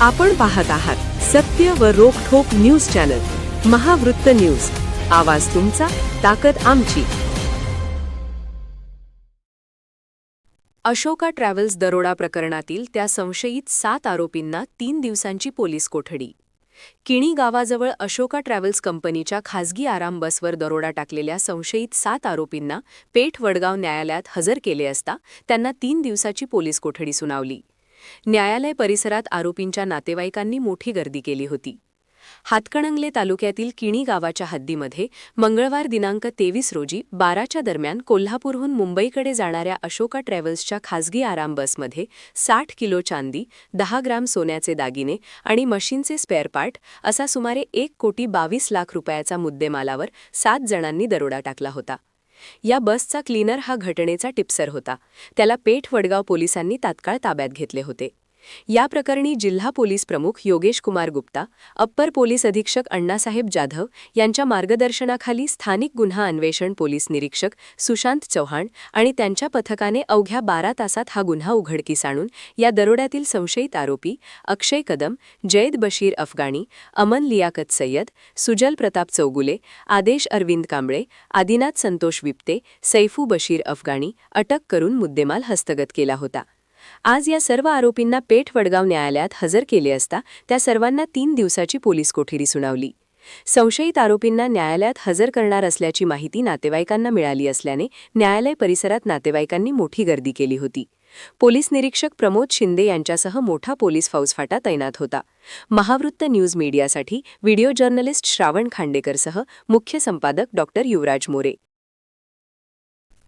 आपण पाहत आहात सत्य व रोखोक न्यूज चॅनल महावृत्त न्यूज. आवाज तुमचा ताकद आमची. अशोका ट्रॅव्हल्स दरोडा प्रकरणातील त्या संशयित सात आरोपींना तीन दिवसांची पोलीस कोठडी. किणी गावाजवळ अशोका ट्रॅव्हल्स कंपनीच्या खासगी आराम बसवर दरोडा टाकलेल्या संशयित सात आरोपींना पेठ वडगाव न्यायालयात हजर केले असता त्यांना तीन दिवसाची पोलीस कोठडी सुनावली. न्यायालय परिसरात आरोपींच्या नातेवाईकांनी मोठी गर्दी केली होती. हातकणंगले तालुक्यातील किणी गावाच्या हद्दीमध्ये मंगळवार दिनांक तेवीस रोजी बाराच्या दरम्यान कोल्हापूरहून मुंबईकडे जाणाऱ्या अशोका ट्रॅव्हल्सच्या खासगी आराम बसमध्ये साठ किलो चांदी दहा ग्राम सोन्याचे दागिने आणि मशीनचे स्पेअर पार्ट असा सुमारे एक कोटी बावीस लाख रुपयाचा मुद्देमालावर सात जणांनी दरोडा टाकला होता. या बसचा क्लीनर हा घटनेचा टिप्सर होता. त्याला पेठ वडगाव पोलिसांनी तात्काळ ताब्यात घेतले होते. या प्रकरणी जिल्हा पोलीस प्रमुख योगेश कुमार गुप्ता अप्पर पोलीस अधीक्षक अण्णासाहेब जाधव यांच्या मार्गदर्शनाखाली स्थानिक गुन्हा अन्वेषण पोलीस निरीक्षक सुशांत चव्हाण आणि त्यांच्या पथकाने अवघ्या बारा तासात हा गुन्हा उघडकीस आणून या दरोड्यातील संशयित आरोपी अक्षय कदम जैद बशीर अफगाणी अमन लियाकत सय्यद सुजल प्रताप चौगुले आदेश अरविंद कांबळे आदिनाथ संतोष विप्ते सैफू बशीर अफगाणी अटक करून मुद्देमाल हस्तगत केला होता. आज या सर्व आरोपींना पेठ वडगाव न्यायालयात हजर केले असता त्या सर्वांना तीन दिवसाची पोलीस कोठडी सुनावली. संशयित आरोपींना न्यायालयात हजर करणार असल्याची माहिती नातेवाईकांना मिळाली असल्याने न्यायालय परिसरात नातेवाईकांनी मोठी गर्दी केली होती. पोलीस निरीक्षक प्रमोद शिंदे यांच्यासह मोठा पोलीस फौजफाटा तैनात होता. महावृत्त न्यूज मीडियासाठी व्हिडिओ जर्नलिस्ट श्रावण खांडेकरसह मुख्य संपादक डॉक्टर युवराज मोरे.